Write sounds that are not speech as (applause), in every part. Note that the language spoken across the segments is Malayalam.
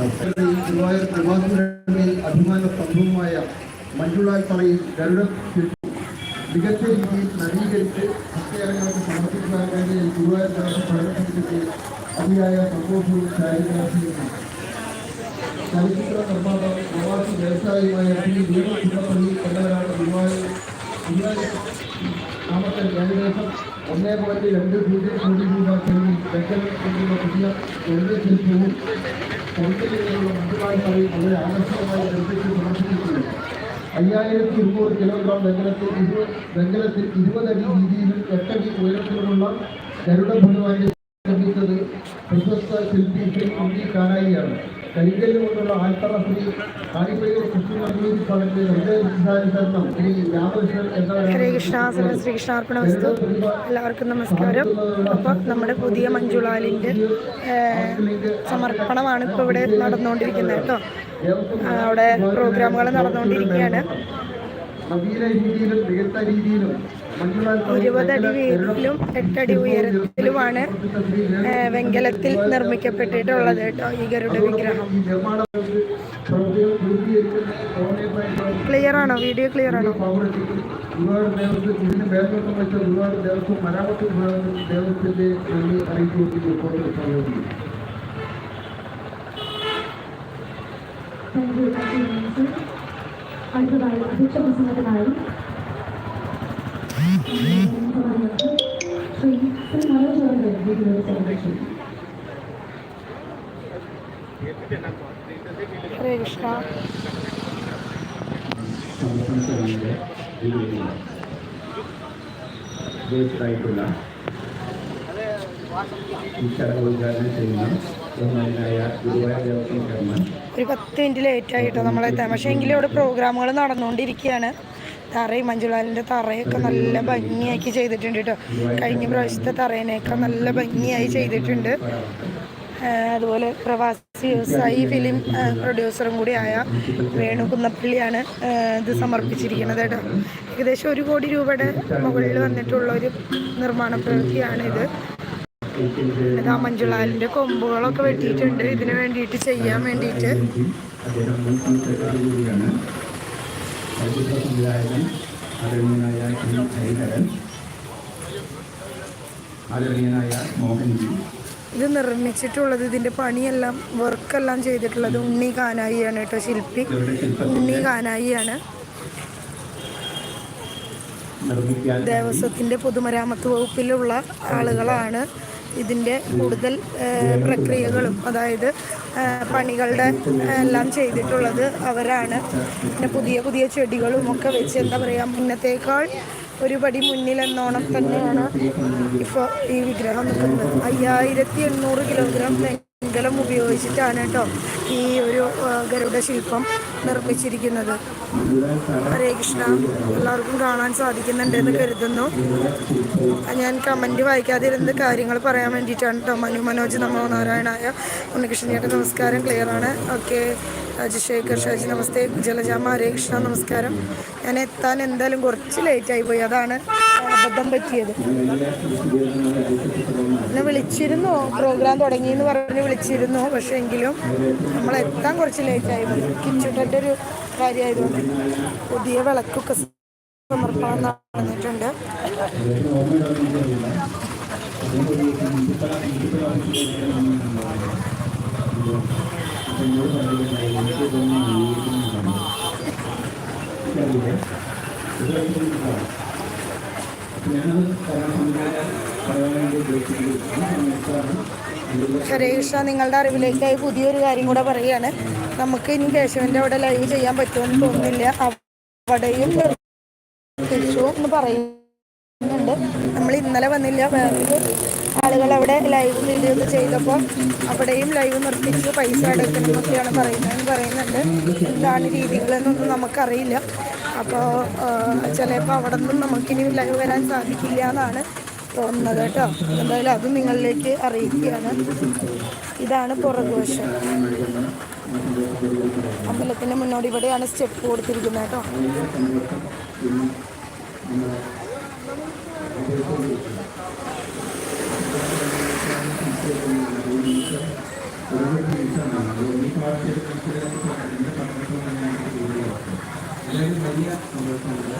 ഗുരുവായൂർ നിവാസികളുടെ അഭിമാന സ്തംഭവുമായ മഞ്ജുളാൽ തറയിൽ ഗരുഡ മികച്ച രീതിയിൽ നവീകരിച്ച് ഭക്തജനങ്ങൾക്ക് സമർപ്പിക്കുവാൻ വേണ്ടി ഗുരുവായൂർ ദേവസ്വം ഭരണസമിതിക്ക് അതിയായ സന്തോഷവും ചാരിതാർത്ഥ്യവും ചലച്ചിത്ര നിർമ്മാതാവ് പ്രവാസി വ്യവസായിയുമായ ശ്രീ ദീപക് സുബ്രഹ്മണി എന്നിവരാണ് ഗുരുവായൂർ ഗുരുവായൂർ നാമത്തിൽ ഏകദേശം ഒന്നേ പോയിന്റ് രണ്ട് പൂജ്യം കോടി രൂപ ചെലവിൽ വെങ്കലം കൊണ്ടുള്ള പുതിയ തൊഴിൽ ശില്പവും തൊഴിലിലുള്ള മന്ത്രിമാരുമായി വളരെ ആകർഷകമായി സമർപ്പിച്ചിട്ടുണ്ട് അയ്യായിരത്തി ഇരുന്നൂറ് കിലോഗ്രാം വെങ്കലത്തിൽ ഇരുപത് വെങ്കലത്തിൽ ഇരുപതടി വീതിയിലും എട്ടടി ഉയരത്തിലുമുള്ള ഗരുഡ ഭഗവാന്റെ നിർമ്മിച്ചത് പ്രശസ്ത ശില്പി ശ്രീ അമ്മി കാനായിയാണ് കരിങ്കല്ല് കൊണ്ടുള്ള ആൽത്തറ ശ്രീ കാണിപ്പയ്യൂർ കൃഷ്ണ നമ്പൂതിരി പടന്റെ ഹൃദയവിദ്യാനുസരണം ശ്രീ രാമകൃഷ്ണൻ ഹരേ ശ്രീകൃഷ്ണാർപ്പണ വസ്തു. എല്ലാവർക്കും നമസ്കാരം. അപ്പം നമ്മുടെ പുതിയ മഞ്ജുളാലിന്റെ സമർപ്പണമാണ് ഇപ്പോൾ ഇവിടെ നടന്നുകൊണ്ടിരിക്കുന്നത് കേട്ടോ. അവിടെ പ്രോഗ്രാമുകൾ നടന്നുകൊണ്ടിരിക്കുകയാണ്. നവീന രീതിയിലും മികച്ച രീതിയിലും ഇരുപതടി വീതിയിലും എട്ടടി ഉയരത്തിലുമാണ് വെങ്കലത്തിൽ നിർമ്മിക്കപ്പെട്ടിട്ടുള്ളത് കേട്ടോ ഈ ഗരുഡ വിഗ്രഹം. ക്ലിയർ ആണോ? വീഡിയോ ക്ലിയർ ആണോ? ഗുരുവായൂർ ദേവസ്വം ഇതിന് മേൽനോട്ടം വെച്ച ഗുരുവായൂർ ദേവസ്വത്തിന്റെ thank you, Nancy. അടുത്തതായി അധ്യക്ഷ ശ്രീ ശ്രീ മനോജ് അവരുടെ വീട്ടിലൂടെ സംരക്ഷിക്കും ഹരേ കൃഷ്ണ ഈ ചടങ്ങ് ഉദ്ഘാടനം ചെയ്യുന്ന ചെയർമാൻ. ഒരു പത്ത് മിനിറ്റ് ലേറ്റ് ആയിട്ടോ നമ്മളെത്താൻ. പക്ഷേ എങ്കിലും ഇവിടെ പ്രോഗ്രാമുകൾ നടന്നുകൊണ്ടിരിക്കുകയാണ്. തറയും മഞ്ജുളാലിന്റെ തറയൊക്കെ നല്ല ഭംഗിയാക്കി ചെയ്തിട്ടുണ്ട് കേട്ടോ. കഴിഞ്ഞ പ്രാവശ്യത്തെ തറേനെയൊക്കെ നല്ല ഭംഗിയായി ചെയ്തിട്ടുണ്ട്. അതുപോലെ പ്രവാസി വ്യവസായി ഫിലിം പ്രൊഡ്യൂസറും കൂടിയായ വേണു കുന്നപ്പള്ളിയാണ് ഇത് സമർപ്പിച്ചിരിക്കുന്നത് കേട്ടോ. ഏകദേശം ഒരു കോടി രൂപയുടെ മുകളിൽ വന്നിട്ടുള്ള ഒരു നിർമ്മാണ പ്രവൃത്തിയാണിത്. ഇതാ മഞ്ജുളാലിന്റെ കൊമ്പുകളൊക്കെ വെട്ടിയിട്ടുണ്ട്. ഇതിനു വേണ്ടിയിട്ട് ചെയ്യാൻ വേണ്ടിയിട്ട്. സെക്രട്ടറി സംവിധായകൻ ആദരണീയനായ ശ്രീ ഹരിഹരൻ ആദരണീയനായ മോഹൻജി. ഇത് നിർമ്മിച്ചിട്ടുള്ളത് ഇതിന്റെ പണിയെല്ലാം വർക്കെല്ലാം ചെയ്തിട്ടുള്ളത് ഉണ്ണി കാനായിയാണ് കേട്ടോ ശില്പി. ഉണ്ണി കാനായിയാണ്. ദേവസ്വത്തിന്റെ ദേവസ്വത്തിന്റെ പൊതുമരാമത്ത് വകുപ്പിലുള്ള ആളുകളാണ്. ഇതിന്റെ കൂടുതൽ പ്രക്രിയകളും അതായത് പണികളുടെ എല്ലാം ചെയ്തിട്ടുള്ളത് അവരാണ്. പിന്നെ പുതിയ പുതിയ ചെടികളും ഒക്കെ വെച്ച് എന്താ പറയുക മുന്നത്തേക്കാൾ ഒരു പടി മുന്നിലെന്നോണം തന്നെയാണ് ഇപ്പോൾ ഈ വിഗ്രഹം നിൽക്കുന്നത്. അയ്യായിരത്തി എണ്ണൂറ് കിലോഗ്രാം വെങ്കലം ഉപയോഗിച്ചിട്ടാണ് കേട്ടോ ഈ ഒരു ഗരുഡ ശില്പം നിർമ്മിച്ചിരിക്കുന്നത്. ഹരേ കൃഷ്ണ എല്ലാവർക്കും കാണാൻ സാധിക്കുന്നുണ്ടെന്ന് കരുതുന്നു. ഞാൻ കമന്റ് വായിക്കാതിരുന്ന് കാര്യങ്ങൾ പറയാൻ വേണ്ടിയിട്ടാണ് കേട്ടോ മനു മനോജ് നമോ നാരായണായ ഉണ്ണികൃഷ്ണൻ നമസ്കാരം ക്ലിയറാണ് ഓക്കെ. രാജശേഖർ ഷാജി നമസ്തേ. ജലജാമ ഹരേ കൃഷ്ണ നമസ്കാരം. ഞാൻ എത്താൻ എന്തായാലും കുറച്ച് ലേറ്റായി പോയി. അതാണ് അബദ്ധം പറ്റിയത്. എന്നെ വിളിച്ചിരുന്നു. പ്രോഗ്രാം തുടങ്ങിയെന്ന് പറഞ്ഞ് വിളിച്ചിരുന്നു. പക്ഷേ എങ്കിലും നമ്മൾ എത്താൻ കുറച്ച് ലേറ്റായി കിച്ചുട്ടന്റെ ഒരു കാര്യമായതുകൊണ്ട് പുതിയ വിളക്കൊക്കെ സമർപ്പണം നടന്നിട്ടുണ്ട്. (laughs) ഹരേ കൃഷ്ണ നിങ്ങളുടെ അറിവിലേക്കായി പുതിയൊരു കാര്യം കൂടെ പറയുകയാണ്. നമുക്ക് ഇനി കേശവന്റെ അവിടെ ലൈവ് ചെയ്യാൻ പറ്റുമെന്ന് തോന്നുന്നില്ല. അവിടെയും എന്ന് പറയുന്നുണ്ട്. നമ്മൾ ഇന്നലെ വന്നില്ല. വേറെ ആളുകൾ അവിടെ ലൈവ് വീഡിയോ ഒക്കെ ചെയ്തപ്പോൾ അവിടെയും ലൈവ് നിർത്തിച്ച്. പൈസ അടയ്ക്കണം എന്നൊക്കെയാണ് പറയുന്നത് പറയുന്നുണ്ട്. എന്താണ് രീതികളെന്നൊന്നും നമുക്കറിയില്ല. അപ്പോൾ ചിലപ്പോൾ അവിടെ നിന്നും നമുക്കിനി ലൈവ് വരാൻ സാധിക്കില്ല എന്നാണ് തോന്നുന്നത് കേട്ടോ. എന്തായാലും അത് നിങ്ങളിലേക്ക് അറിയിക്കുകയാണ്. ഇതാണ് പുറകുവശം. അമ്പലത്തിന് മുന്നോട്ട് ഇവിടെയാണ് സ്റ്റെപ്പ് കൊടുത്തിരിക്കുന്നത് കേട്ടോ. ഒരു വലിയ സന്തോഷമുണ്ട്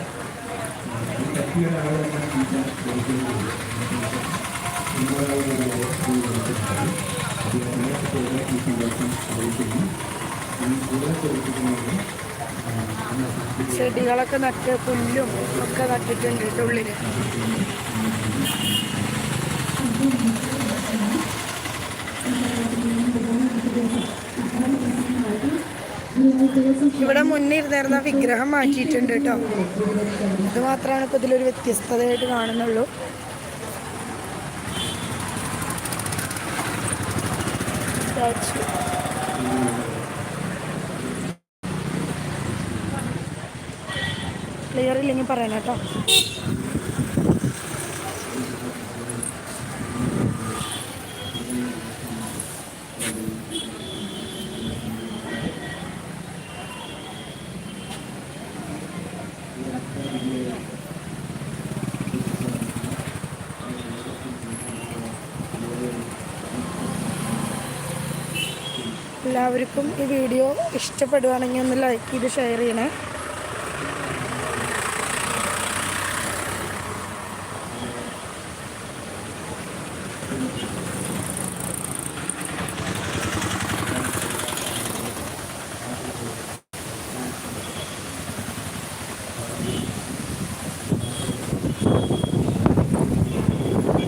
അറിയിക്കുന്നു കൂടുതൽ പ്രവർത്തിക്കുന്നതിന് ചെടികളൊക്കെ നട്ട് പുല്ലും ഒക്കെ നട്ടിട്ടുണ്ട് ഉള്ളിൽ ഇവിടെ മുന്നിൽ ഇരുന്നിരുന്ന വിഗ്രഹം മാറ്റിയിട്ടുണ്ട് കേട്ടോ. ഇത് മാത്രമാണ് ഇപ്പോൾ ഇതിലൊരു വ്യത്യസ്തതയായിട്ട് കാണുന്നുള്ളൂ. ക്ലിയർ ഇല്ലെങ്കിൽ പറയണം കേട്ടോ. എല്ലാവർക്കും ഈ വീഡിയോ ഇഷ്ടപ്പെടുവാണെങ്കിൽ ഒന്ന് ലൈക്ക് ചെയ്ത് ഷെയർ ചെയ്യണേ.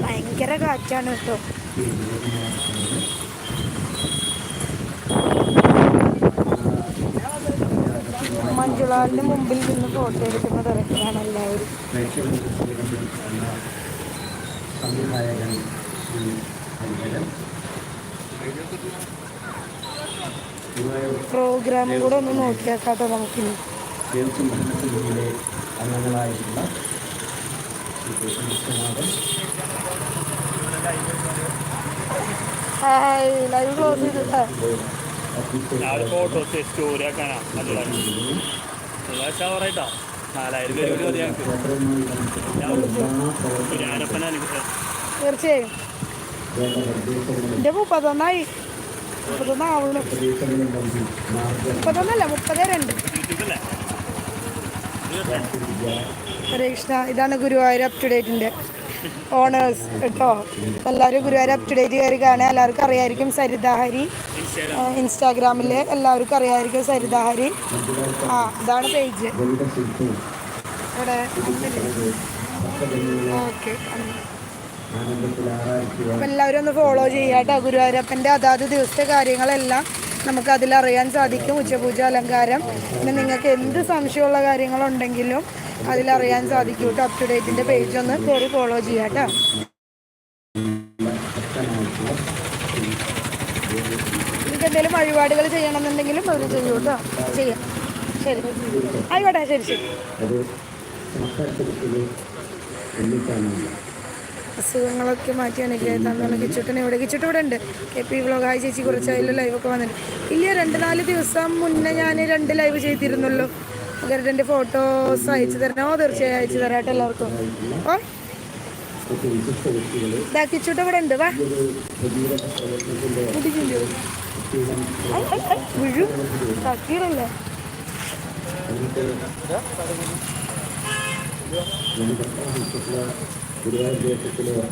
ഭയങ്കര കാറ്റാണ് കേട്ടോ. മഞ്ജുളാലിന് മുമ്പിൽ നിന്ന് ഫോട്ടോ എടുക്കുന്ന തിരക്കിലാണ് എല്ലാവരും. പ്രോഗ്രാം കൂടെ ഒന്ന് നോക്കിയാക്കാട്ടോ നമുക്ക് ഹായ് ലൈവ് ക്ലോസ് ചെയ്തിട്ടാ. ഫോട്ടോ സ്റ്റോറി ആക്കാനാ. നല്ലതാണ് നാലായിരം രൂപ കൂടി മതി ഞങ്ങൾക്ക് ഞാനപ്പന അനുഗ്രഹം തീർച്ചയായും. എന്റെ മുപ്പത്തൊന്നായി. മുപ്പത്തൊന്നാവുള്ളൂ മുപ്പത്തൊന്നല്ല മുപ്പതേ രണ്ട്. ഹരേ കൃഷ്ണ ഇതാണ് ഗുരുവായൂർ അപ് ടു ഡേറ്റിന്റെ ഓണേഴ്സ് കേട്ടോ. എല്ലാവരും ഗുരുവായൂർ അപ് ടു ഡേറ്റ് കയറി എല്ലാവർക്കും അറിയായിരിക്കും സരിതാഹരി ഇൻസ്റ്റാഗ്രാം ഇൻസ്റ്റാഗ്രാമിൽ എല്ലാവർക്കും അറിയായിരിക്കും സരിതാഹരി ആ ഇതാണ് പേജ് ഇവിടെ ഓക്കെ. എല്ലാവരും ഒന്ന് ഫോളോ ചെയ്യാട്ടോ ഗുരുവായൂരപ്പന്റെ അതാത് ദിവസത്തെ കാര്യങ്ങളെല്ലാം. നമുക്ക് അതിൽ അറിയാൻ സാധിക്കും. ഉച്ചപൂജ അലങ്കാരം. പിന്നെ നിങ്ങൾക്ക് എന്ത് സംശയമുള്ള കാര്യങ്ങളുണ്ടെങ്കിലും അതിലറിയാൻ സാധിക്കും. കേട്ടോ അപ് ടു ഡേറ്റിന്റെ പേജ് ഒന്ന് കയറി ഫോളോ ചെയ്യാം കേട്ടോ. നിങ്ങൾക്ക് എന്തെങ്കിലും വഴിപാടുകൾ ചെയ്യണമെന്നുണ്ടെങ്കിലും അവർ ചെയ്യൂ കേട്ടോ. ചെയ്യാം. ശരി. ആയിക്കോട്ടെ ശരി ശരി. അസുഖങ്ങളൊക്കെ മാറ്റി അനുഗ്രഹിത്താന്നാണ് കിച്ചുട്ടൻ ഇവിടെ കിച്ചുട്ട് ഇവിടെ ഉണ്ട്. K P vlog. ആയി ചേച്ചി അതിൽ ലൈവൊക്കെ വന്നിട്ടുണ്ട്. ഇല്ല രണ്ട് നാല് ദിവസം മുന്നേ ഞാൻ രണ്ട് ലൈവ് ചെയ്തിരുന്നുള്ളൂ. ഗരുഡന്റെ ഫോട്ടോസ് അയച്ചു തരണോ തീർച്ചയായും അയച്ചു തരാട്ടെ എല്ലാവർക്കും. ഓ. കിച്ചുട്ട് ഇവിടെ ഉണ്ട്. വാ. വീഴും. തക്കീറല്ലേ ഗുരുവായൂർ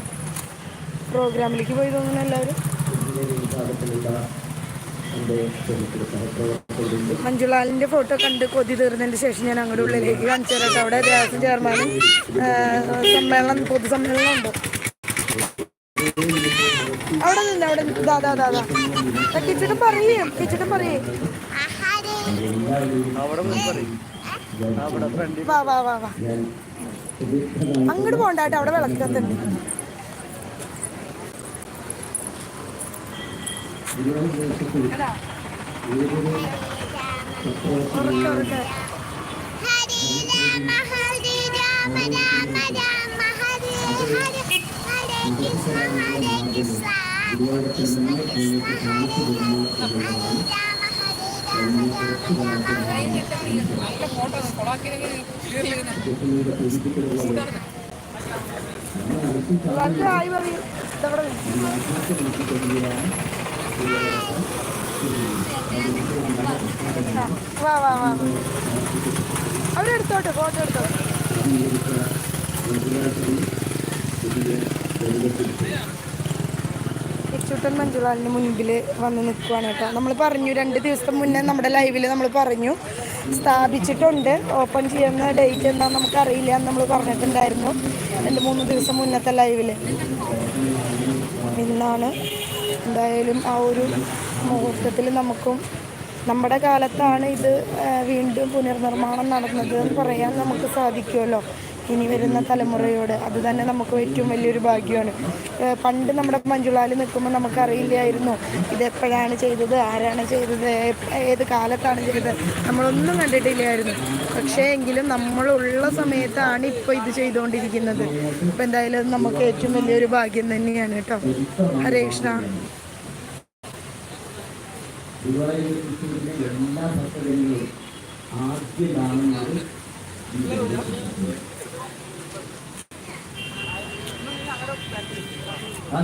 പ്രോഗ്രാമിലേക്ക് പോയി തോന്നുന്നു എല്ലാവരും. മഞ്ജുലാലിന്റെ ഫോട്ടോ കണ്ട് കൊതി തീർന്നതിന് ശേഷം ഞാൻ അങ്ങോട്ട് ഉള്ളിലേക്ക് കാണിച്ചു തരാം. അവിടെ ദേവസ്വം ചെയർമാനും സമ്മേളനം പൊതുസമ്മേളനം ഉണ്ടോ? അവിടെ നിന്ന് അവിടെ ദാദാ ദാദാ കിച്ചിട്ട് പറയേ കിച്ചിട്ട് പറയേ. വാ വാ വാ വാ. അങ്ങോട്ട് പോണ്ടാട്ടോ അവിടെ വിളക്കത്തുണ്ട് കൃഷ്ണ വാ വാ വാ അവരെടുത്തോട്ടെ ഫോട്ടോ എടുത്തോട്ടെ ഇച്ചുട്ടൻ മഞ്ജുളാലിന് മുൻപിൽ വന്ന് നിൽക്കുവാണ് കേട്ടോ. നമ്മൾ പറഞ്ഞു രണ്ട് ദിവസം മുന്നേ നമ്മുടെ ലൈവിൽ നമ്മൾ പറഞ്ഞു സ്ഥാപിച്ചിട്ടുണ്ട് ഓപ്പൺ ചെയ്യുന്ന ഡേറ്റ് എന്താണെന്ന് നമുക്കറിയില്ല എന്ന് നമ്മൾ പറഞ്ഞിട്ടുണ്ടായിരുന്നു രണ്ട് മൂന്ന് ദിവസം മുന്നത്തെ ലൈവിൽ ഇന്നാണ് എന്തായാലും ആ ഒരു മുഹൂർത്തത്തിൽ നമുക്കും നമ്മുടെ കാലത്താണ് ഇത് വീണ്ടും പുനർനിർമ്മാണം നടന്നത് എന്ന് പറയാൻ നമുക്ക് സാധിക്കുമല്ലോ. ഇനി വരുന്ന തലമുറയോട് അത് തന്നെ നമുക്ക് ഏറ്റവും വലിയൊരു ഭാഗ്യമാണ്. പണ്ട് നമ്മുടെ മഞ്ജുളാൽ നിൽക്കുമ്പോൾ നമുക്കറിയില്ലായിരുന്നു ഇതെപ്പോഴാണ് ചെയ്തത് ആരാണ് ചെയ്തത് ഏത് കാലത്താണ് ചെയ്തത്. നമ്മളൊന്നും കണ്ടിട്ടില്ലായിരുന്നു. പക്ഷേ എങ്കിലും നമ്മളുള്ള സമയത്താണ് ഇപ്പോൾ ഇത് ചെയ്തുകൊണ്ടിരിക്കുന്നത്. ഇപ്പം എന്തായാലും നമുക്ക് ഏറ്റവും വലിയൊരു ഭാഗ്യം തന്നെയാണ് കേട്ടോ. ഹരേ കൃഷ്ണ. എല്ലാ ഭക്തജനങ്ങളും ആദ്യം കാണുന്നത് ഈ ഗരുഡശില്പമാണ്. ആ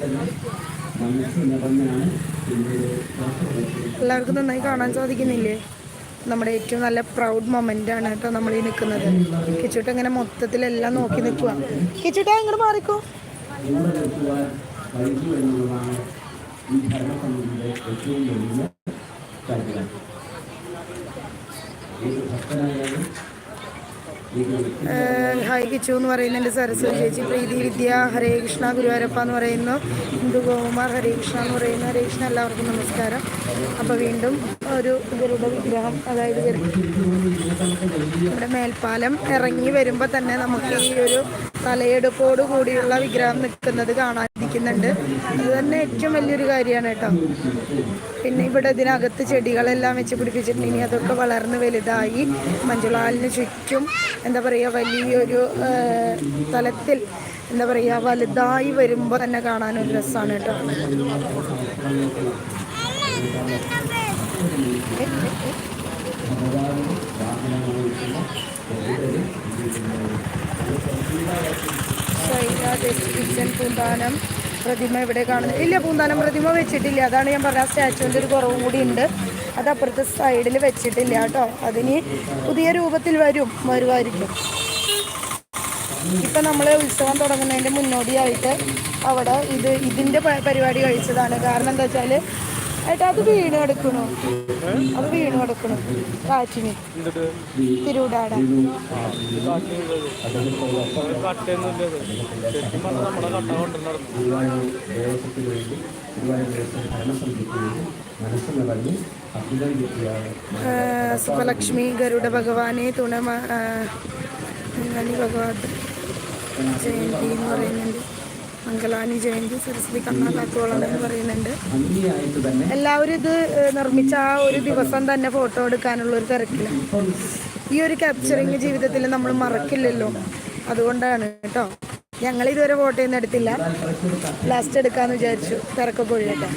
തന്നെ മനസ്സ് നിറഞ്ഞാണ് എല്ലാവർക്കും നന്നായി കാണാൻ സാധിക്കുന്നില്ലേ? നമ്മുടെ ഏറ്റവും നല്ല പ്രൗഡ് മൊമെന്റ് ആണ് കേട്ടോ നമ്മൾ ഈ നിൽക്കുന്നത്. കിച്ചുട്ട ഇങ്ങനെ മൊത്തത്തിൽ എല്ലാം നോക്കി നിൽക്കുക കിച്ചുട്ട ഇങ്ങോട്ട് മാറിക്കോ. ഏറ്റവും വലിയ ഏത് ഭക്തനായാലും ഹായ് കിച്ചു എന്ന് പറയുന്നുണ്ട് സരസ്വതി ചേച്ചി. പ്രീതി വിദ്യ ഹരേ കൃഷ്ണ ഗുരുവാരപ്പ എന്ന് പറയുന്നു. ഹിന്ദു ഗോകുമാർ ഹരേ കൃഷ്ണ എന്ന് പറയുന്നു. ഹരേ കൃഷ്ണ എല്ലാവർക്കും നമസ്കാരം. അപ്പോൾ വീണ്ടും ഒരു ഗരുഡ വിഗ്രഹം അതായത് ഇവിടെ മേൽപ്പാലം ഇറങ്ങി വരുമ്പോൾ തന്നെ നമുക്ക് ഈ ഒരു തലയെടുപ്പോട് കൂടിയുള്ള വിഗ്രഹം നിൽക്കുന്നത് കാണാതിരിക്കുന്നുണ്ട് അത് തന്നെ ഏറ്റവും വലിയൊരു കാര്യമാണ് കേട്ടോ. പിന്നെ ഇവിടെ ഇതിനകത്ത് ചെടികളെല്ലാം വെച്ച് പിടിപ്പിച്ചിട്ടുണ്ട്. ഇനി അതൊക്കെ വളർന്ന് വലുതായി മഞ്ജുളാലിന് ചുറ്റും എന്താ പറയുക വലിയൊരു തലത്തിൽ എന്താ പറയുക വലുതായി വരുമ്പോൾ തന്നെ കാണാനൊരു രസമാണ് കേട്ടോ. ശൈല കിച്ചൻ പൂന്താനം പ്രതിമ ഇവിടെ കാണുന്നത്. ഇല്ല പൂന്താനം പ്രതിമ വെച്ചിട്ടില്ല. അതാണ് ഞാൻ പറഞ്ഞ സ്റ്റാച്ചുവിന്റെ ഒരു കുറവും കൂടി ഉണ്ട്. അത് അപ്പുറത്തെ സൈഡിൽ വെച്ചിട്ടില്ല കേട്ടോ. അതിന് പുതിയ രൂപത്തിൽ വരും വരുമായിരിക്കും. ഇപ്പം നമ്മൾ ഉത്സവം തുടങ്ങുന്നതിന്റെ മുന്നോടിയായിട്ട് അവിടെ ഇത് ഇതിന്റെ പരിപാടി കഴിച്ചതാണ്. കാരണം എന്താ വെച്ചാൽ ഏട്ടാ അത് വീണ് കിടക്കണു. അത് വീണ് കിടക്കണു. കാറ്റിന്. തിരുവിടാട സുഖലക്ഷ്മി ഗരുഡ ഭഗവാനെ തുണ ഭഗവാൻ ജയന്തി എന്ന് പറയുന്നുണ്ട്. മംഗലാനി ജയന്തി സരസ്വതി കണ്ണാ കാത്തോളം എന്ന് പറയുന്നുണ്ട്. എല്ലാവരും ഇത് നിർമ്മിച്ച ആ ഒരു ദിവസം തന്നെ ഫോട്ടോ എടുക്കാനുള്ള ഒരു തിരക്കിലാണ് ഈ ഒരു ക്യാപ്ചറിങ് ജീവിതത്തിൽ നമ്മൾ മറക്കില്ലല്ലോ. അതുകൊണ്ടാണ് കേട്ടോ. ഞങ്ങൾ ഇതുവരെ ഫോട്ടോ ഒന്നും എടുത്തില്ല. ലാസ്റ്റ് എടുക്കാന്ന് വിചാരിച്ചു. തിരക്കൊക്കെ ഒഴിയട്ടെ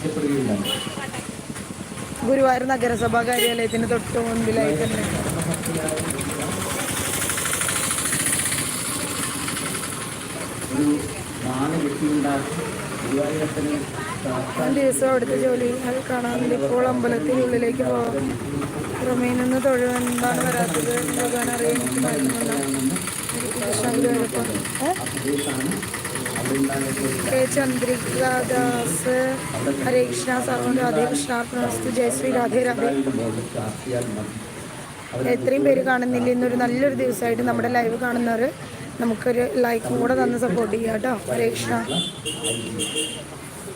ഗുരുവായൂർ നഗരസഭാ കാര്യാലയത്തിന് തൊട്ട് മുൻപിലായി തന്നെ. ഒരു ഗുരുവായൂരപ്പനെ ഞാൻ ദിവസം അവിടുത്തെ ജോലികൾ കാണാറുണ്ട് ഇപ്പോൾ അമ്പലത്തിനുള്ളിലേക്ക് പോകാം പുറമേ നിന്ന് തൊഴുക എന്താണ് വരാത്തത് ഭഗവാൻ അറിയാൻ എനിക്ക് കൃഷ്ണ കെ ഹരേ കൃഷ്ണ സർവം രാധേ കൃഷ്ണാർപ്പണസ്തു ജയശ്രീ രാധേ രാധേ. എത്രയും പേര് കാണുന്നില്ല. ഇന്നൊരു നല്ലൊരു ദിവസമായിട്ട് നമ്മുടെ ലൈവ് കാണുന്നവർ നമുക്കൊരു ലൈക്കും കൂടെ തന്ന് സപ്പോർട്ട് ചെയ്യാം കേട്ടോ. ഹരേ കൃഷ്ണ.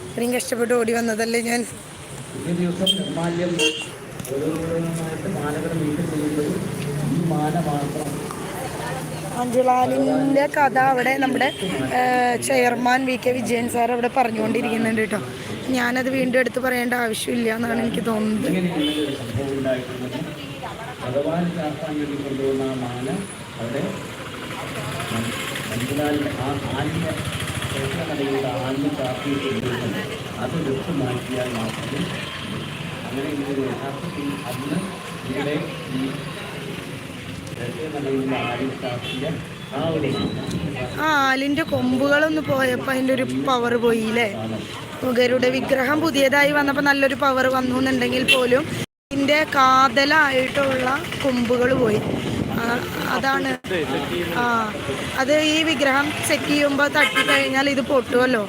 ഇത്രയും കഷ്ടപ്പെട്ട് ഓടി വന്നതല്ലേ ഞാൻ? അഞ്ജുലാലിന്റെ കഥ അവിടെ നമ്മുടെ chairman V K Vijayan sir അവിടെ പറഞ്ഞുകൊണ്ടിരിക്കുന്നുണ്ട് കേട്ടോ. ഞാനത് വീണ്ടും എടുത്ത് പറയേണ്ട ആവശ്യമില്ല എന്നാണ് എനിക്ക് തോന്നുന്നത്. ആ അവിടെ മഞ്ജുലാലിന്റെ ആ ആലിന്റെ ക്ഷേത്രകടയുടെ ആലിന് ചാർത്തിയിട്ടുണ്ടെങ്കിൽ അത് വ്യക്തമാക്കിയാൽ മാത്രമേ അങ്ങനെ ഇത് യഥാർത്ഥത്തിൽ അന്ന് ഇവിടെ ഈ ക്ഷേത്രകടയുടെ ആലിൽ ചാർത്തിയ ആ ആലിന്റെ കൊമ്പുകളൊന്ന് പോയപ്പോൾ അതിന്റെ ഒരു പവർ പോയി പോയില്ലേ? മുഖരുടെ വിഗ്രഹം പുതിയതായി വന്നപ്പോൾ നല്ലൊരു പവർ വന്നു എന്നുണ്ടെങ്കിൽ പോലും ഇതിന്റെ കാതലായിട്ടുള്ള കൊമ്പുകൾ പോയി. അതാണ്. ആ അത് ഈ വിഗ്രഹം സെറ്റ് ചെയ്യുമ്പോൾ തട്ടിക്കഴിഞ്ഞാൽ ഇത് പൊട്ടുമല്ലോ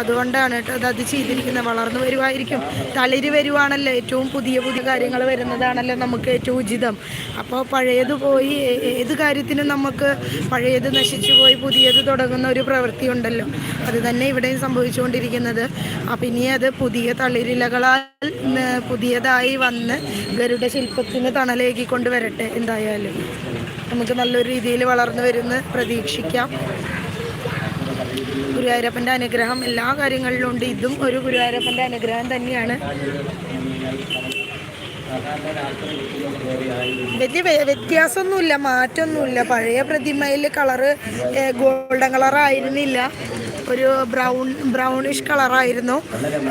അതുകൊണ്ടാണ് കേട്ടോ അത് അത് ചെയ്തിരിക്കുന്നത്. വളർന്നു വരുമായിരിക്കും തളിര് വരുവാണല്ലോ. ഏറ്റവും പുതിയ പുതിയ കാര്യങ്ങൾ വരുന്നതാണല്ലോ നമുക്ക് ഏറ്റവും ഉചിതം. അപ്പോൾ പഴയത് പോയി ഏത് കാര്യത്തിനും നമുക്ക് പഴയത് നശിച്ചു പോയി പുതിയത് തുടങ്ങുന്ന ഒരു പ്രവൃത്തി ഉണ്ടല്ലോ. അത് തന്നെ ഇവിടെയും സംഭവിച്ചുകൊണ്ടിരിക്കുന്നത്. അപ്പം ഇനി അത് പുതിയ തളിരിലകളാൽ പുതിയതായി വന്ന് ഗരുഡ ശില്പത്തിന് തണലേകിക്കൊണ്ട് കൊണ്ടുവരട്ടെ എന്തായാലും. നമുക്ക് നല്ലൊരു രീതിയിൽ വളർന്നു വരുന്ന പ്രതീക്ഷിക്കാം. ഗുരുവായൂരപ്പന്റെ അനുഗ്രഹം എല്ലാ കാര്യങ്ങളിലും ഉണ്ട്. ഇതും ഒരു ഗുരുവായൂരപ്പന്റെ അനുഗ്രഹം തന്നെയാണ്. വലിയ വ്യ- വ്യത്യാസമൊന്നുമില്ല മാറ്റമൊന്നുമില്ല. പഴയ പ്രതിമയിൽ കളറ് ഗോൾഡൻ കളറായിരുന്നില്ല. ഒരു ബ്രൗൺ ബ്രൗണിഷ് കളറായിരുന്നു.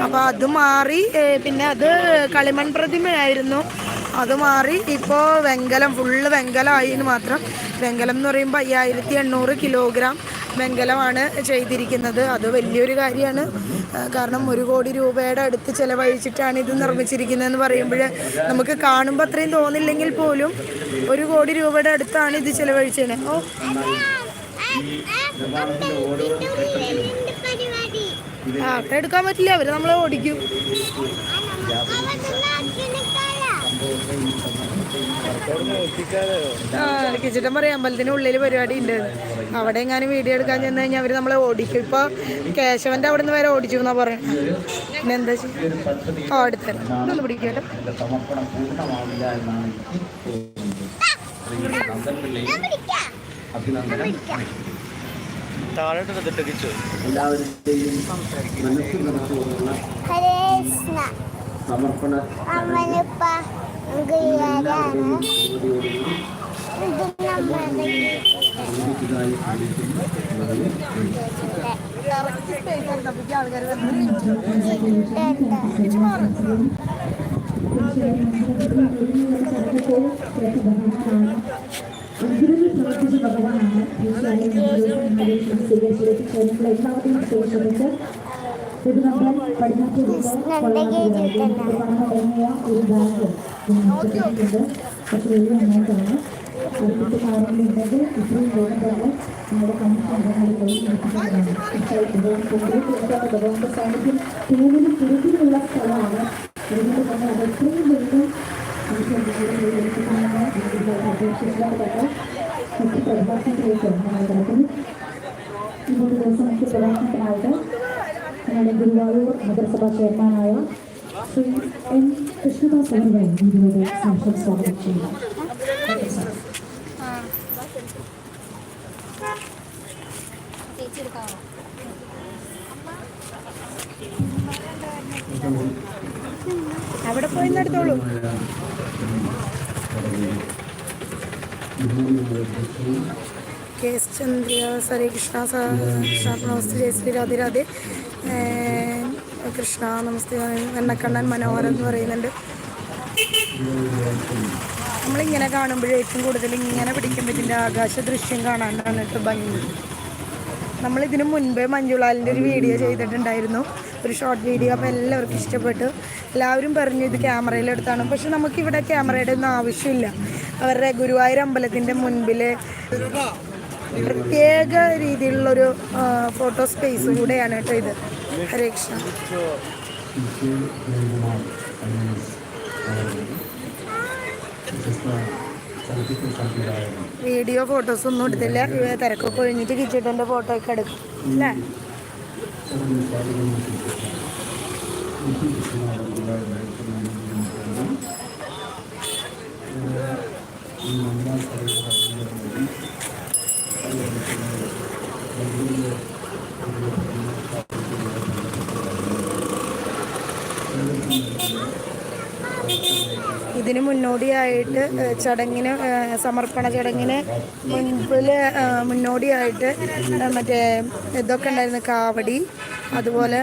അപ്പോൾ അത് മാറി പിന്നെ അത് കളിമൺ പ്രതിമയായിരുന്നു. അത് മാറി ഇപ്പോൾ വെങ്കലം ഫുള്ള് വെങ്കലമായിന് മാത്രം. വെങ്കലം എന്ന് പറയുമ്പോൾ അയ്യായിരത്തി എണ്ണൂറ് കിലോഗ്രാം വെങ്കലമാണ് ചെയ്തിരിക്കുന്നത്. അത് വലിയൊരു കാര്യമാണ്. കാരണം ഒരു കോടി രൂപയുടെ അടുത്ത് ചിലവഴിച്ചിട്ടാണ് ഇത് നിർമ്മിച്ചിരിക്കുന്നതെന്ന് പറയുമ്പോൾ നമുക്ക് കാണുമ്പോൾ അത്രയും തോന്നില്ലെങ്കിൽ പോലും ഒരു കോടി രൂപയുടെ അടുത്താണ് ഇത് ചിലവഴിച്ചത് ഓ. ആ എടുക്കാൻ പറ്റില്ല. അവർ നമ്മളെ ഓടിക്കും ആ കിച്ചിട്ടൻ പറയാം അമ്പലത്തിന് ഉള്ളിൽ പരിപാടി ഉണ്ട്. അവിടെ എങ്ങാനും വീഡിയോ എടുക്കാൻ ചെന്ന് കഴിഞ്ഞാൽ അവർ നമ്മളെ ഓടിക്കും. ഇപ്പൊ കേശവന്റെ അവിടെ നിന്ന് വരെ ഓടിച്ചു എന്നാ പറയുന്നത് പിന്നെ എന്താ ചെയ്യുക ആ എടുത്തരാം ഇതൊന്ന് പിടിക്കട്ടെ എന്റെ സമർപ്പണം പൂർണമാവില്ല എന്നാണ് എനിക്ക് തോന്നുന്നത് ശ്രീ നന്ദൻപിള്ളയും അഭിനന്ദനം താഴെ എടുത്തിട്ട് കിച്ചു എല്ലാവരുടെയും മനസ്സിൽ നടത്തുകൊണ്ടുള്ള ഹരേ കൃഷ്ണ സമർപ്പണ അമ്മനിപ്പ ഗുരുവാരാണ് ഇത് നമ്മുടെ ഇതായി അറിയിക്കുന്നു ഇന്നത്തെ ദിവസം എനിക്ക് പ്രധാനമായിട്ട് നമ്മുടെ ഗുരുവായൂർ നഗരസഭാ ചെയർമാനായ ശ്രീ എൻ കൃഷ്ണദാസ് അവരുടെ അവിടെ പോയി നടത്തോളൂ കെ എസ് ചന്ദ്ര ഹരേ കൃഷ്ണ കൃഷ്ണ ശ്രീ രാധേ രാധേ. കൃഷ്ണ നമസ്തേ വെണ്ണക്കണ്ണൻ മനോഹരൻ എന്ന് പറയുന്നുണ്ട്. നമ്മളിങ്ങനെ കാണുമ്പോൾ ഏറ്റവും കൂടുതൽ ഇങ്ങനെ പിടിക്കുമ്പോൾ ഇതിന്റെ ആകാശ ദൃശ്യം കാണാനാണ് കേട്ടോ ഭംഗി. നമ്മളിതിന് മുൻപേ മഞ്ജുളാലിന്റെ ഒരു വീഡിയോ ചെയ്തിട്ടുണ്ടായിരുന്നു. ഒരു ഷോർട്ട് വീഡിയോ അപ്പോൾ എല്ലാവർക്കും ഇഷ്ടപ്പെട്ടു. എല്ലാവരും പറഞ്ഞു ഇത് ക്യാമറയിലെടുത്താണ് പക്ഷെ നമുക്കിവിടെ ക്യാമറയുടെ ഒന്നും ആവശ്യമില്ല. അവരുടെ ഗുരുവായൂർ അമ്പലത്തിന്റെ മുൻപിൽ പ്രത്യേക രീതിയിലുള്ളൊരു ഫോട്ടോ സ്പേസ് കൂടെയാണ് കേട്ടോ ഇത്. ഹരേ കൃഷ്ണ വീഡിയോ ഫോട്ടോസ് ഒന്നും എടുത്തില്ല. തിരക്കൊക്കെ ഒഴിഞ്ഞിട്ട് കിച്ചിട്ടന്റെ ഫോട്ടോ ഒക്കെ എടുക്കും. അല്ലേ? ഇതിന് മുന്നോടിയായിട്ട് ചടങ്ങിന് സമർപ്പണ ചടങ്ങിന് മുൻപിൽ മുന്നോടിയായിട്ട് മറ്റേ ഇതൊക്കെ ഉണ്ടായിരുന്നു. കാവടി അതുപോലെ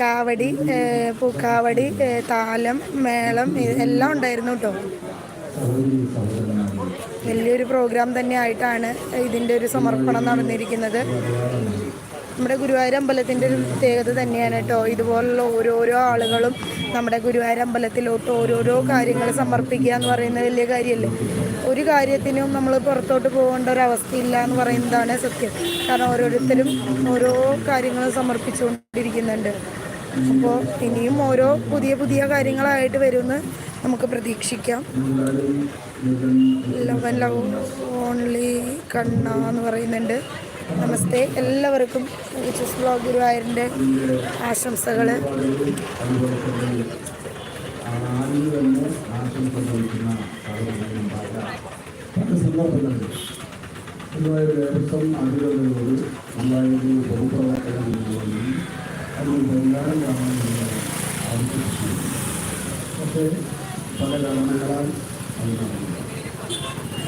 കാവടി പൂക്കാവടി താലം മേളം എല്ലാം ഉണ്ടായിരുന്നു കേട്ടോ. വലിയൊരു പ്രോഗ്രാം തന്നെ ആയിട്ടാണ് ഇതിന്റെ ഒരു സമർപ്പണം നടന്നിരിക്കുന്നത്. നമ്മുടെ ഗുരുവായൂർ അമ്പലത്തിന്റെ ഒരു പ്രത്യേകത തന്നെയാണ് കേട്ടോ. ഇതുപോലുള്ള ഓരോരോ ആളുകളും നമ്മുടെ ഗുരുവായൂർ അമ്പലത്തിലോട്ട് ഓരോരോ കാര്യങ്ങൾ സമർപ്പിക്കുക എന്ന് പറയുന്നത് വലിയ കാര്യമല്ലേ? ഒരു കാര്യത്തിനും നമ്മൾ പുറത്തോട്ട് പോകേണ്ട ഒരു അവസ്ഥയില്ല എന്ന് പറയുന്നതാണ് സത്യം. കാരണം ഓരോരുത്തരും ഓരോ കാര്യങ്ങൾ സമർപ്പിച്ചുകൊണ്ടിരിക്കുന്നുണ്ട്. അപ്പോൾ ഇനിയും ഓരോ പുതിയ പുതിയ കാര്യങ്ങളായിട്ട് വരുമെന്ന് നമുക്ക് പ്രതീക്ഷിക്കാം. ലവൻ ലവ് ഓൺലി കണ്ണ എന്ന് പറയുന്നുണ്ട്. നമസ്തേ. എല്ലാവർക്കും വിച്ചസ് ബ്ലോഗ് ഗുരുവായൂരിന്റെ ആശംസകൾ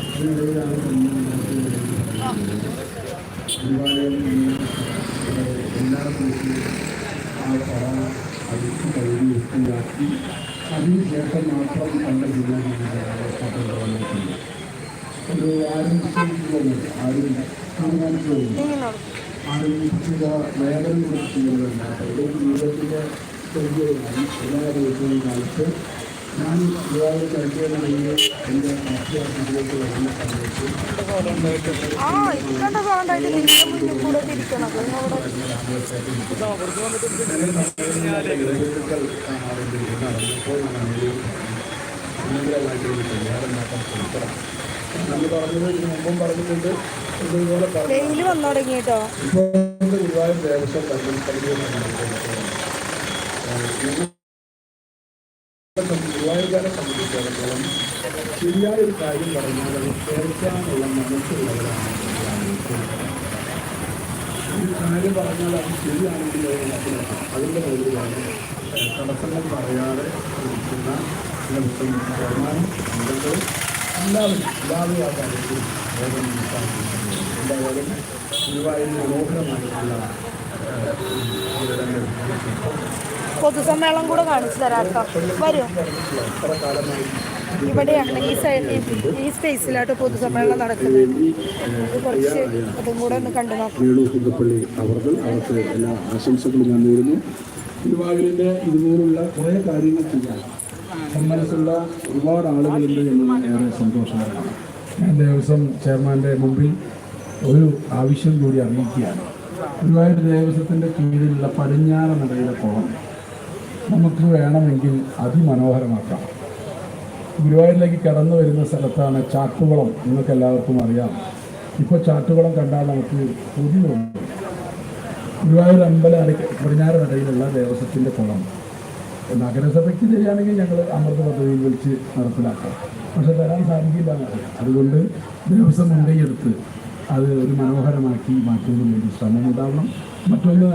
അതിനിടയിലാണ് ഗുരുവായൂർ എല്ലാ ദിവസവും ആ പറ അടിച്ചു കഴുകി വൃത്തിയാക്കി അതിനുശേഷം മാത്രം നമ്മുടെ ജില്ലാ വന്നിട്ടുണ്ട് ഒരു ആരും നിശ്ചയിക്കുകയൊന്നും ആരും തീരുമാനിക്കുകയൊന്നും ആരും ചില വേദന ചെയ്യുന്നതല്ല ഒരു ജീവിതത്തിന്റെ ചെറിയ എല്ലാ ദിവസവും കാലത്ത് ഞാൻ വരുന്ന സമയത്ത് ആ ഇക്കണ്ട സൗണ്ടായിട്ട് തിരികെ മുന്നിൽ കൂടെ തിരിക്കണത് അവിടെ നമ്മൾ പറഞ്ഞത് ഇതിന് മുമ്പും പറഞ്ഞിട്ടുണ്ട് ഇതുപോലെ പറഞ്ഞു വന്നു തുടങ്ങിയിട്ടോ ഇപ്പോൾ ഗുരുവായൂർ ദേവസ്വം ഗുരുവായൂർക്കാരെ സംബന്ധിച്ചിടത്തോളം ശരിയായ ഒരു കാര്യം പറഞ്ഞാൽ അത് കേൾക്കാനുള്ള മനസ്സുള്ളവരാണ് ഒരു കാര്യം പറഞ്ഞാൽ അത് ശരിയാണെങ്കിൽ അതിന്റെ മുകളിലാണ് തടസ്സങ്ങൾ പറയാതെ ചെയർമാനും അംഗങ്ങളും എല്ലാവരും എല്ലാവരും ആ കാര്യത്തിൽ വേഗം എന്തായാലും ഗുരുവായൂർ മനോഹരമായിട്ടുള്ള പൊതുസമ്മേളനം കൂടെ കാണിച്ചു തരാം കേട്ടോ. വരൂ. എത്ര കാലമായി ഇവിടെയാണ് ഈ സൈഡ് ഈ സ്പേസിലായിട്ട് പൊതുസമ്മേളനം നടക്കുന്നത്. അത് കുറച്ച് അതും കൂടെ ഒന്ന് കണ്ടു നോക്കാം. വേണു സുഗപ്പള്ളി അവർക്ക് അവർക്ക് എല്ലാ ആശംസകളും ഞാൻ നേരുന്നു. ഗുരുവായൂരിന്റെ ഇതുപോലുള്ള കുറേ കാര്യങ്ങൾ ചെയ്യാൻ സമ്മനസ്സുള്ള ഒരുപാട് ആളുകളുണ്ട് എന്നത് ഏറെ സന്തോഷമാണ് ഞാൻ ദേവസ്വം ചെയർമാന്റെ മുമ്പിൽ ഒരു ആവശ്യം കൂടി അറിയിക്കുകയാണ്. ഗുരുവായൂർ ദേവസ്വത്തിന്റെ കീഴിലുള്ള പടിഞ്ഞാറ നടയിലെ കുളം നമുക്ക് വേണമെങ്കിൽ അതിമനോഹരമാക്കാം. ഗുരുവായൂരിലേക്ക് കടന്നു വരുന്ന സ്ഥലത്താണ് ചാട്ടുകുളം നിങ്ങൾക്ക് എല്ലാവർക്കും അറിയാം. ഇപ്പോൾ ചാട്ടുകുളം കണ്ടാൽ നമുക്ക് തോന്നും. ഗുരുവായൂർ അമ്പല അടി പടിഞ്ഞാറ് നടയിലുള്ള ദേവസ്വത്തിന്റെ കുളം. നഗരസഭയ്ക്ക് ശരിയാണെങ്കിൽ ഞങ്ങൾ അമൃത പദ്ധതിയിൽ വിളിച്ച് നടപ്പിലാക്കാം. പക്ഷെ തരാൻ സാധിക്കില്ല അതുകൊണ്ട് ദേവസ്വം മുൻകൈയെടുത്ത് അത് ഒരു മനോഹരമാക്കി മാറ്റുന്നതിന് വേണ്ടി ശ്രമമുണ്ടാവണം മറ്റൊന്ന്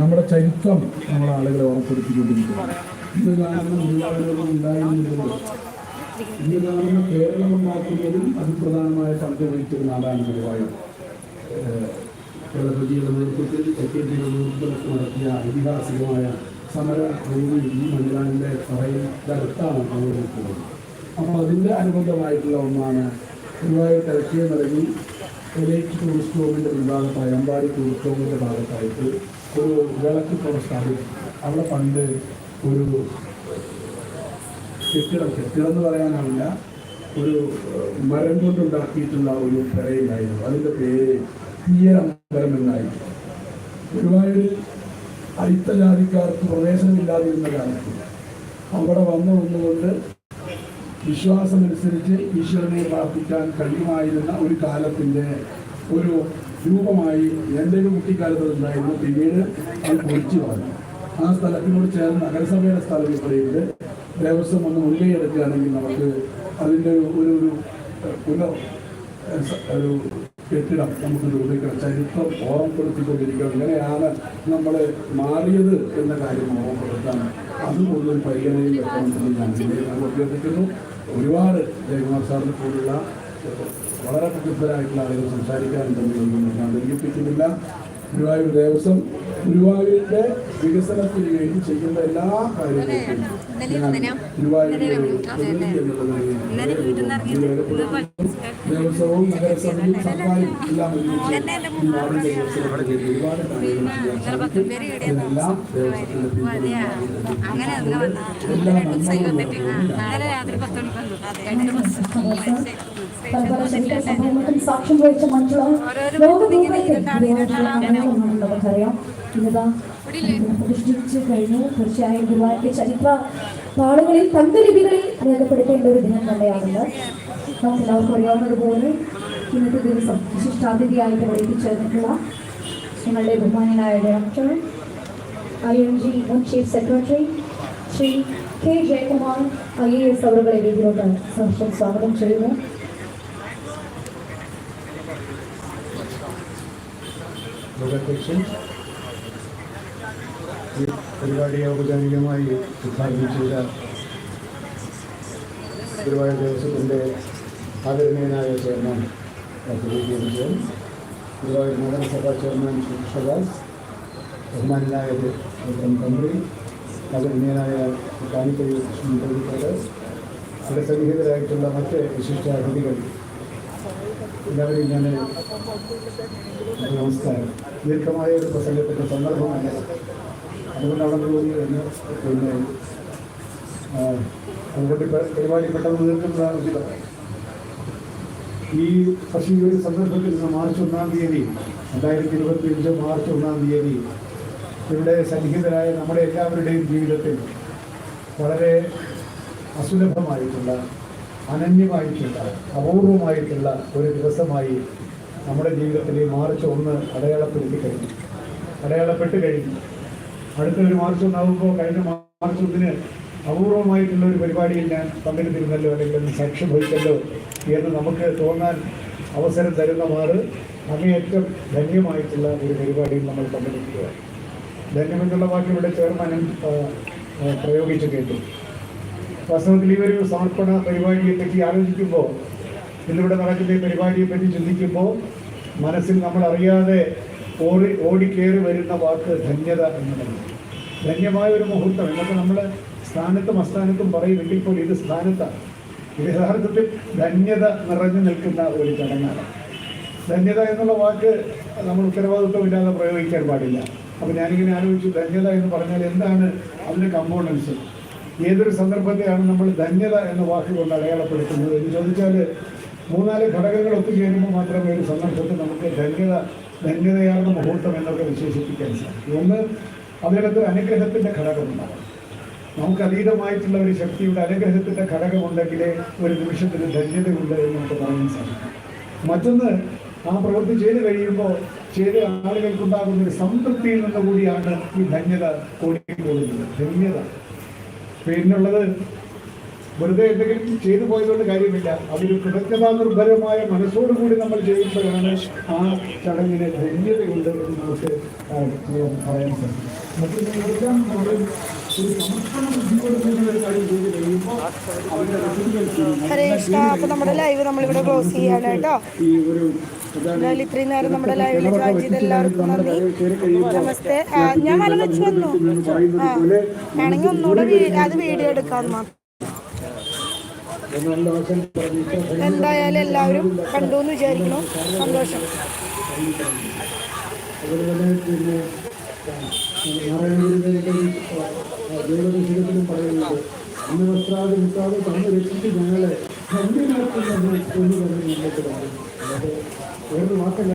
നമ്മുടെ ചരിത്രം നമ്മളെ ആളുകളെ ഓർമ്മപ്പെടുത്തിക്കൊണ്ടിരിക്കുന്നു ഇന്ന് കാണുന്ന ഗുരുവായൂരൊന്നും ഉണ്ടായിരുന്നില്ലല്ലോ ഇന്ന് കേരളം ഉണ്ടാക്കുന്നതിൽ അതിപ്രധാനമായ പങ്ക് വഹിച്ചൊരു നാടാണ് ഗുരുവായൂർ കേരളപതിയുടെ നേതൃത്വത്തിൽ ജിയുടെ നേതൃത്വത്തിൽ നടത്തിയ ഐതിഹാസികമായ സമര ഭൂമി ഈ മണ്ഡലാനിന്റെ അടുത്താണ് നമ്മൾ അപ്പോൾ അതിന്റെ അനുബന്ധമായിട്ടുള്ള ഒന്നാണ് ഗുരുവായൂർ കിഴക്കേ നൽകി എലൈറ്റ് ടൂറിസ്റ്റ് ഹോമിന്റെ വിഭാഗത്തായി അമ്പാടി ടൂറിസ്റ്റ് ഹോമിന്റെ ഭാഗത്തായിട്ട് ഒരു വിളക്ക് പുറ സ്ഥാപിച്ചു അവിടെ പണ്ട് ഒരു കെട്ടിടം കെട്ടിടം എന്ന് പറയാനാവില്ല. ഒരു മരം കൊണ്ടുണ്ടാക്കിയിട്ടുള്ള ഒരു പെരയിലായിരുന്നു അതിന്റെ പേര് തീയരമ്പലം എന്നായിരുന്നു ഗുരുവായൂരിൽ പ്രവേശനം പ്രവേശനമില്ലാതിരുന്ന കാലത്ത് അവിടെ വന്നു നിന്നുകൊണ്ട് വിശ്വാസമനുസരിച്ച് ഈശ്വരനെ പ്രാർത്ഥിക്കാൻ കഴിയുമായിരുന്ന ഒരു കാലത്തിന്റെ ഒരു രൂപമായി എന്റെ ഒരു കുട്ടിക്കാലത്ത് ഉണ്ടായിരുന്നു. പിന്നീട് അത് പൊളിച്ചു കളഞ്ഞു. ആ സ്ഥലത്തിനോട് ചേർന്ന് നഗരസഭയുടെ സ്ഥലം ഇവിടെയുണ്ട്. ദേവസ്വം ഒന്ന് ഉള്ളി എടുക്കുകയാണെങ്കിൽ നമുക്ക് അതിന്റെ ഒരു ഒരു പുനർ ഒരു കെട്ടിടം നമുക്ക് നിർമ്മിക്കണം ചരിത്രം ഓർമ്മപ്പെടുത്തിക്കൊണ്ടിരിക്കണം ഇങ്ങനെയാണ് നമ്മൾ മാറിയത് എന്ന കാര്യം ഓർമ്മപ്പെടുത്താൻ അതും ഒരു പരിഗണനയിൽ വെക്കണമെന്ന് ഞാൻ അഭ്യർത്ഥിക്കുന്നു. ഒരുപാട് ജയകുമാർ സാറിനെ പോലുള്ള വളരെ പ്രസിദ്ധരായിട്ടുള്ള ആളുകൾ സംസാരിക്കാനുണ്ടെന്ന് ഞാൻ ദീർഘിപ്പിക്കുന്നില്ല ഗുരുവായൂർ ദേവസ്വം ഗുരുവായൂരിന്റെ വികസനത്തിന് വേണ്ടി ചെയ്യുന്ന എല്ലാ കാര്യങ്ങളും ദേവസ്വവും നഗരസഭയും സർക്കാരും എല്ലാം ഒരുപാട് ഇതെല്ലാം ദേവസ്വത്തിന്റെ എല്ലാ സംഭവങ്ങൾക്കും സാക്ഷ്യം വഹിച്ച മറ്റുള്ള നമുക്കറിയാം പ്രതിഷ്ഠിച്ച് കഴിഞ്ഞു. തീർച്ചയായും ഗുരുവായൂരിന്റെ ചരിത്ര താളുകളിൽ തങ്കലിപികളിൽ രേഖപ്പെടുത്തേണ്ട ഒരു ദിനം തന്നെയാണത് നമുക്ക് എല്ലാവർക്കും അറിയാവുന്നതുപോലെ ഇന്നത്തെ ദിവസം വിശിഷ്ടാതിഥിയായിട്ട് ഇവിടെ എത്തിച്ചേർന്നിട്ടുള്ള ഞങ്ങളുടെ ബഹുമാനായ ഡയറക്ടർ ഐ എം ജി മുൻ chief secretary Shri K Jayakumar I A S അവരുടെ വേദിയിലോട്ട് സ്വാഗതം ചെയ്യുന്നു. ലോകാധ്യക്ഷൻ ഈ പരിപാടിയെ ഔപചാരികമായി ഉദ്ഘാടനം ചെയ്ത ഗുരുവായൂർ ദേവസ്വത്തിന്റെ ആദരണീയനായ chairman doctor V K Vijayan Guruvayur നഗരസഭാ ചെയർമാൻ ശ്രീ കൃഷ്ണദാസ് ബഹുമാനായ ഡോക്ടർ തന്ത്രി ആദരണീയനായ കാണിക്കൽ കൃഷ്ണൻ പ്രതിക്കാട് ഇവിടെ സന്നിഹിതരായിട്ടുള്ള മറ്റ് വിശിഷ്ട അതിഥികൾ എല്ലാവരെയും ഞാൻ നമസ്കാരം ദീർഘമായ ഒരു പ്രസംഗത്തിന്റെ സന്ദർഭമല്ല. അതുകൊണ്ടാണ് തോന്നി എന്ന് പിന്നെ അതുകൊണ്ട് പരിപാടി പെട്ടെന്ന് തീർക്കുന്നതാണ് ഉചിതം ഈ പക്ഷേ ഈ ഒരു സന്ദർഭത്തിൽ നിന്ന് മാർച്ച് ഒന്നാം തീയതി രണ്ടായിരത്തി ഇരുപത്തി അഞ്ച് മാർച്ച് ഒന്നാം തീയതി ഇവിടെ സന്നിഹിതരായ നമ്മുടെ എല്ലാവരുടെയും ജീവിതത്തിൽ വളരെ അസുലഭമായിട്ടുള്ള അനന്യമായിട്ടുള്ള അപൂർവമായിട്ടുള്ള ഒരു ദിവസമായി നമ്മുടെ ജീവിതത്തിൽ ഈ മാർച്ച് ഒന്ന് അടയാളപ്പെടുത്തി കഴിഞ്ഞു. അടയാളപ്പെട്ട് കഴിഞ്ഞു. അടുത്ത ഒരു മാർച്ച് ഒന്നാകുമ്പോൾ കഴിഞ്ഞ മാർച്ച് ഒന്നിന് അപൂർവമായിട്ടുള്ള ഒരു പരിപാടിയിൽ ഞാൻ പങ്കെടുത്തിരുന്നല്ലോ അല്ലെങ്കിൽ ഒന്ന് സാക്ഷ്യം വഹിച്ചല്ലോ എന്ന് നമുക്ക് തോന്നാൻ അവസരം തരുന്നമാറ് അങ്ങേയറ്റം ധന്യമായിട്ടുള്ള ഒരു പരിപാടിയിൽ നമ്മൾ പങ്കെടുക്കുകയാണ്. ധന്യമെന്നുള്ള വാക്ക് ഇവിടെ ചെയർമാനും പ്രയോഗിച്ചു കേട്ടു വാസ്തവത്തിൽ ഈ ഒരു സമർപ്പണ പരിപാടിയെ പറ്റി ആലോചിക്കുമ്പോൾ ഇന്നിവിടെ നടക്കുന്ന ഈ പരിപാടിയെ പറ്റി ചിന്തിക്കുമ്പോൾ മനസ്സിൽ നമ്മൾ അറിയാതെ ഓടി ഓടിക്കേറി വരുന്ന വാക്ക് ധന്യത എന്നതാണ്. ധന്യമായ ഒരു മുഹൂർത്തം. എന്നൊക്കെ നമ്മൾ സ്ഥാനത്തും അസ്ഥാനത്തും പറയുമെങ്കിൽ പോലും ഇത് സ്ഥാനത്താണ്. ഇത് യഥാർത്ഥത്തിൽ ധന്യത നിറഞ്ഞു നിൽക്കുന്ന ഒരു ചടങ്ങാണ്. ധന്യത എന്നുള്ള വാക്ക് നമ്മൾ ഉത്തരവാദിത്വമില്ലാതെ പ്രയോഗിക്കാൻ പാടില്ല. അപ്പോൾ ഞാനിങ്ങനെ ആലോചിച്ചു ധന്യത എന്ന് പറഞ്ഞാൽ എന്താണ് അതിന്റെ കമ്പോണൻസ് ഏതൊരു സന്ദർഭത്തെയാണ് നമ്മൾ ധന്യത എന്ന വാക്കുകൊണ്ട് അടയാളപ്പെടുത്തുന്നത്? എന്ന് ചോദിച്ചാൽ മൂന്നാൽ ഘടകങ്ങൾ ഒത്തുചേരുമ്പോൾ മാത്രമേ ഒരു സന്ദർഭത്തിൽ നമുക്ക് ധന്യത ധന്യതയാർന്ന മുഹൂർത്തം എന്നൊക്കെ വിശേഷിപ്പിക്കാൻ സാധിക്കും. ഒന്ന് അതിനകത്ത് അനുഗ്രഹത്തിന്റെ ഘടകമുണ്ടാകും നമുക്ക് അതീതമായിട്ടുള്ള ഒരു ശക്തിയുടെ അനുഗ്രഹത്തിന്റെ ഘടകമുണ്ടെങ്കിലേ ഒരു നിമിഷത്തിന് ധന്യതയുണ്ട് എന്ന് നമുക്ക് പറയാൻ സാധിക്കും. മറ്റൊന്ന് ആ പ്രവൃത്തി ചെയ്ത് കഴിയുമ്പോൾ ചെയ്ത ആളുകൾക്കുണ്ടാകുന്ന ഒരു സംതൃപ്തിയിൽ നിന്ന് കൂടിയാണ് ഈ ധന്യത കൂടിക്കൊള്ളുന്നത് ധന്യത. പിന്നുള്ളത് വെറുതെ എന്തെങ്കിലും ചെയ്തു പോയതുകൊണ്ട് കാര്യമില്ല. അതൊരു കൃതജ്ഞതാ നിർഭരമായ മനസ്സോടുകൂടി നമ്മൾ ചെയ്യുമ്പോഴാണ് ആ ചടങ്ങിന് ധന്യതയുണ്ട് എന്ന് നമുക്ക് പറയാൻ സാധിക്കും. മറ്റൊരു ഹരേ കൃഷ്ണ. അപ്പൊ നമ്മുടെ ലൈവ് നമ്മളിവിടെ ക്ലോസ് ചെയ്യാണ് കേട്ടോ. എന്തായാലും ഇത്രയും നേരം നമ്മുടെ ലൈവിൽ ജോയിൻ ചെയ്ത എല്ലാവർക്കും നന്ദി. നമസ്തേ. ഞാൻ വല വെച്ച് വന്നു. ആണെങ്കിൽ ഒന്നുകൂടെ അത് വീഡിയോ എടുക്കാന്ന് മാത്രം എന്തായാലും എല്ലാവരും കണ്ടു എന്ന് വിചാരിക്കുന്നു. സന്തോഷം. ഞങ്ങളെ